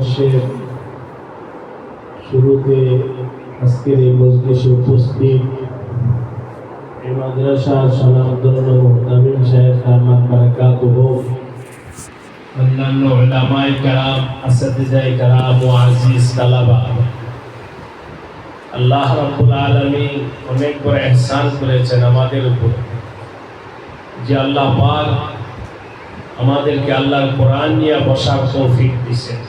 বর্ষের শুরুতে আজকের এই মজলিসে উপস্থিত এই মাদ্রাসার সনাতন মোহতামিম সাহেব কামাত বারাকাতুহ অন্যান্য উলামায়ে কেরাম আসাদিজায়ে কেরাম ও আজিজ তালাবা। আল্লাহ রাব্বুল আলামিন অনেক বড় ইহসান করেছেন আমাদের উপর। যে আল্লাহ পাক আমাদেরকে আল্লাহর কোরআন নিয়ে বসার তৌফিক দিয়েছেন।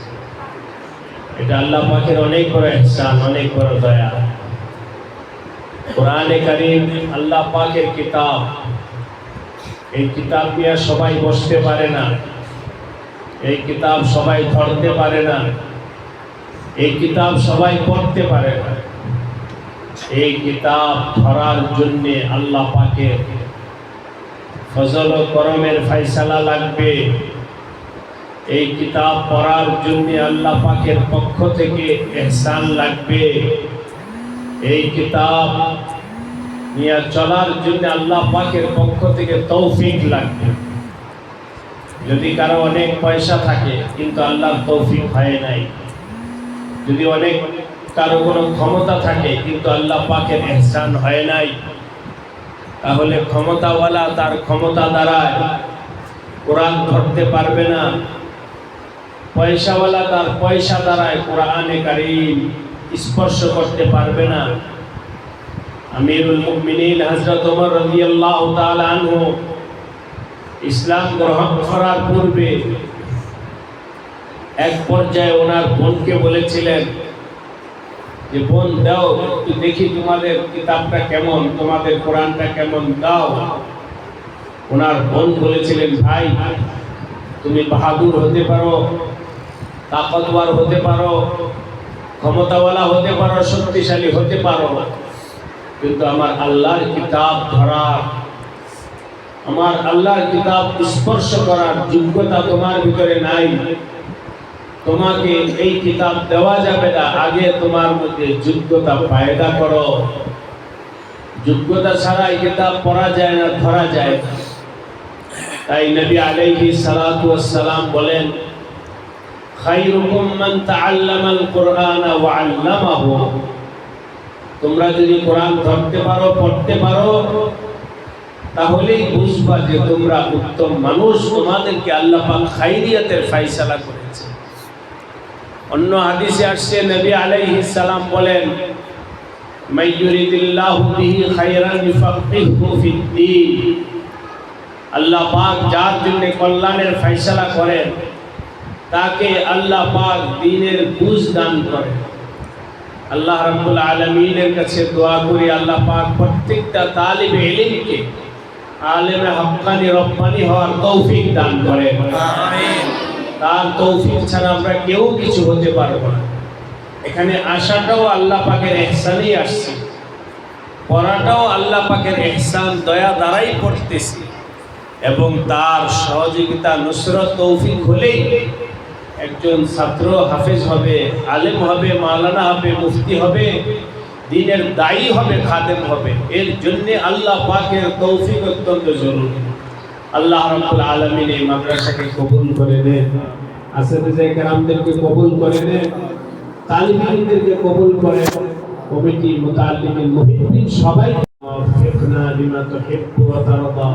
এটা আল্লাহ পাকের অনেক বড় ইহসান, অনেক বড় দয়া। কোরআনে কারীম আল্লাহ পাকের কিতাব। এই কিতাব নিয়ে সবাই বসতে পারে না। এই কিতাব সবাই ধরতে পারে না। এই কিতাব সবাই পড়তে পারে না। এই কিতাব ধরার জন্য আল্লাহ পাকের ফজল করমের ফয়সালা লাগবে। এই কিতাব পড়ার জন্য আল্লাহ পাকের পক্ষ থেকে এহসান লাগবে। এই কিতাব নিয়ে চলার জন্য আল্লাহ পাকের পক্ষ থেকে তৌফিক লাগবে। যদি কারও অনেক পয়সা থাকে, কিন্তু আল্লাহর তৌফিক হয় নাই। যদি অনেক কারও কোনো ক্ষমতা থাকে, কিন্তু আল্লাহ পাকের এহসান হয় নাই, তাহলে ক্ষমতাওয়ালা তার ক্ষমতা দ্বারায় কোরআন ধরতে পারবে না। পয়সাওয়ালা তার পয়সা দ্বারায় কোরআনে কারিম স্পর্শ করতে পারবে না। আমিরুল মুমিনিন হযরত ওমর রাদিয়াল্লাহু তাআলা আনহু ইসলাম গ্রহণ করার পূর্বে এক পর্যায়ে ওনার বোনকে বলেছিলেন যে, বোন, দাও, একটু দেখি তোমাদের কিতাবটা কেমন, তোমাদের কোরআনটা কেমন, দাও। ওনার বোন বলেছিলেন, ভাই তুমি বাহাদুর হতে পারো, তাকতওয়ার হতে পারো, ক্ষমতাওয়ালা হতে পারো, শক্তিশালী হতে পারো না। কিন্তু আমার আল্লাহর কিতাব ধরার আমার আল্লাহর কিতাব স্পর্শ করার যোগ্যতা তোমার ভিতরে নাই। তোমাকে এই কিতাব দেওয়া যাবে না, আগে তোমার মধ্যে যোগ্যতা পায়দা করো। যোগ্যতা ছাড়া এই কিতাব পড়া যায় না, ধরা যায় না। তাই নবী আলাইহি সালাতু ওয়াসসালাম বলেন, খায়রুকুম মান তাআল্লামাল কুরআনা ওয়া আল্লামাহু। তোমরা যদি কোরআন ধরতে পারো, পড়তে পারো, তাহলেই বুঝবা যে তোমরা উত্তম মানুষ। তোমাদেরকে আল্লাহ পাক খাইরিয়াতের ফয়সালা করেছে। অন্য হাদিসে আসছে, নবী আলাইহিস সালাম বলেন, মাইয়ুরিদিল্লাহু বিহি খায়রান ইউফাক্কিহু ফিদ্দীন। আল্লাহ পাক যার জন্য কল্যাণের ফয়সালা করেন তাকে আল্লাহ পাক দিনের বুঝ দান করেন। আল্লাহ রাব্বুল আলামিনের কাছে দোয়া করি আল্লাহ পাক প্রত্যেকটা তালিব ইলমকে আলেমে হক্কানি রব্বানি হওয়ার তৌফিক দান আমিন। তার তৌফিক ছাড়া আমরা কেউ কিছু হতে পারব না। এখানে আসাটাও আল্লাহ পাকের এহসানই আসছে। পড়াটাও আল্লাহ পাকের এহসান দয়া দ্বারাই পড়তেছি। এবং তার সহযোগিতা, নুসরত তৌফিক হলেই একজন ছাত্র হাফেজ হবে, আলেম হবে মালানা হবে, মুফতি হবে, দিনের দায়ী হবে, খাদেম হবে। এর জন্য আল্লাহ পাকের তৌফিক অত্যন্ত জরুরি। আল্লাহ রাব্বুল আলামিন এই মাদ্রাসাকে কবুল করে নেন। আসাদিজে কেরামদেরকে কবুল করে নেন। তালিবিনদেরকে কবুল করে কমিটি মুতাল্লিমিন মুহিব্বিন সবাই ফিকনা তুহিব্বু ওয়া তারদা